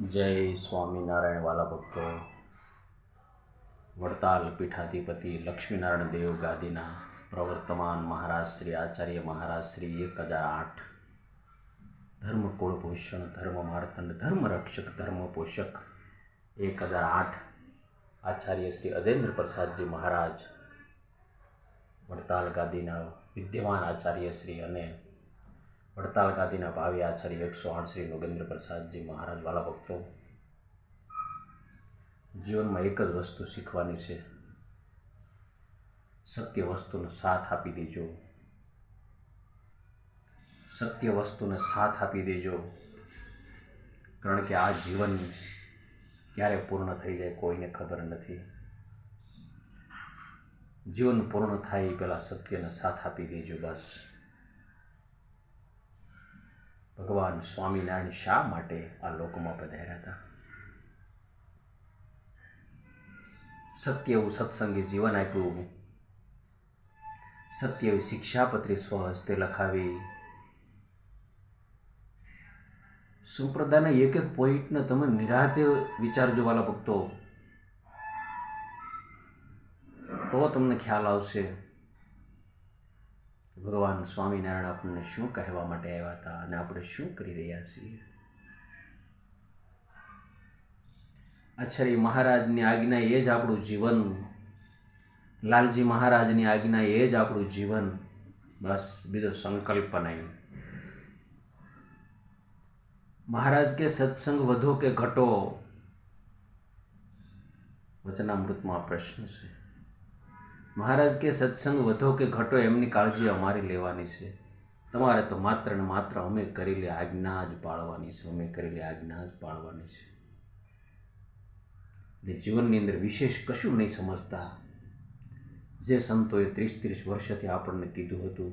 જય સ્વામિનારાયણ વાલા ભક્તો વડતાલ પીઠાધિપતિ લક્ષ્મીનારાયણ દેવ ગાદીના પ્રવર્તમાન મહારાજ શ્રી આચાર્ય મહારાજ શ્રી એક હજાર આઠ. ધર્મ કુળભૂષણ ધર્મ માર્તંડ ધર્મ રક્ષક, ધર્મ પોષક. એક હજાર આઠ. આચાર્ય શ્રી અજેન્દ્ર પ્રસાદજી મહારાજ. વડતાલ ગાદીના વિદ્યમાન આચાર્ય શ્રી અને વડતાલ ગાદીના ભાવિ આચાર્ય એકસો આઠ શ્રી નોગેન્દ્ર પ્રસાદજી મહારાજ વાલા ભક્તો, જીવનમાં એક જ વસ્તુ શીખવાની છે. સત્ય વસ્તુનો સાથ આપી દેજો. સત્ય વસ્તુને સાથ આપી દેજો. કારણ કે આ જીવન ક્યારે પૂર્ણ થઈ જાય કોઈને ખબર નથી. જીવન પૂર્ણ થાય પહેલાં સત્યને સાથ આપી દેજો બસ. ભગવાન સ્વામિનારાયણ શા માટે આ લોકમાં પધાર્યા હતા? સત્ય એવું સત્સંગી જીવન આપ્યું. સત્ય એવી શિક્ષાપત્રી સ્વહસ્તે લખાવી. સંપ્રદાયના એક એક પોઈન્ટને તમે નિરાતે વિચારજો વાલા ભક્તો. તો તમને ખ્યાલ આવશે. ભગવાન સ્વામિનારાયણ આપણને શું કહેવા માટે આવ્યા હતા અને આપણે શું કરી રહ્યા છીએ? અચ્છરી મહારાજની આજ્ઞા એ જ આપણું જીવન. લાલજી મહારાજની આજ્ઞા એ જ આપણું જીવન. બસ, બીજો સંકલ્પ નહીં. મહારાજ કે સત્સંગ વધો કે ઘટો? વચનામૃતમાં પ્રશ્ન છે. મહારાજ કે, સત્સંગ વધો કે ઘટો, એમની કાળજી અમારી લેવાની છે. તમારે તો માત્ર ને માત્ર અમે કરેલી આજ્ઞા જ પાળવાની છે, અમે કરેલી આજ્ઞા જ પાળવાની છે. એટલે જીવનની અંદર વિશેષ કશું નહીં સમજતા. જે સંતોએ ત્રીસ ત્રીસ વર્ષથી આપણને કીધું હતું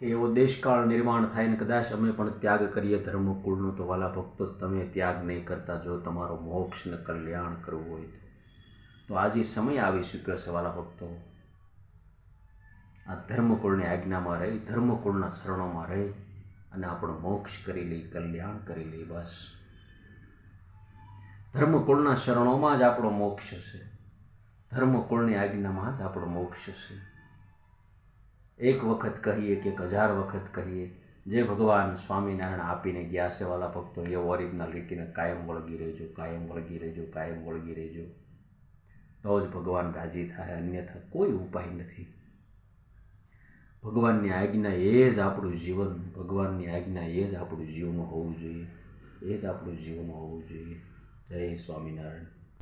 કે, એવો દેશકાળ નિર્માણ થાય ને કદાચ અમે પણ ત્યાગ કરીએ ધર્મકુળનો, તો વાલા ભક્તો તમે ત્યાગ નહીં કરતા, જો તમારો મોક્ષ ને કલ્યાણ કરવું હોય તો. તો આજે સમય આવી ચૂક્યો છે વાલા ભક્તો. આ ધર્મકુળની આજ્ઞામાં રહી, ધર્મકુળના શરણોમાં રહી અને આપણો મોક્ષ કરી લઈ કલ્યાણ કરી લઈ બસ. ધર્મકુળના શરણોમાં જ આપણો મોક્ષ છે. ધર્મકુળની આજ્ઞામાં જ આપણો મોક્ષ છે. એક વખત કહીએ કે એક હજાર વખત કહીએ, જે ભગવાન સ્વામિનારાયણ આપીને ગયા છે વાલા ભક્તો, એ ઓરિજિનાલિટીને કાયમ વળગી રહેજો, કાયમ વળગી રહેજો, કાયમ વળગી રહેજો. તો જ ભગવાન રાજી થાય, અન્યથા કોઈ ઉપાય નથી. ભગવાનની આજ્ઞા એ જ આપણું જીવન, ભગવાનની આજ્ઞા એ જ આપણું જીવન હોવું જોઈએ. એ જ આપણું જીવન હોવું જોઈએ. જય સ્વામિનારાયણ.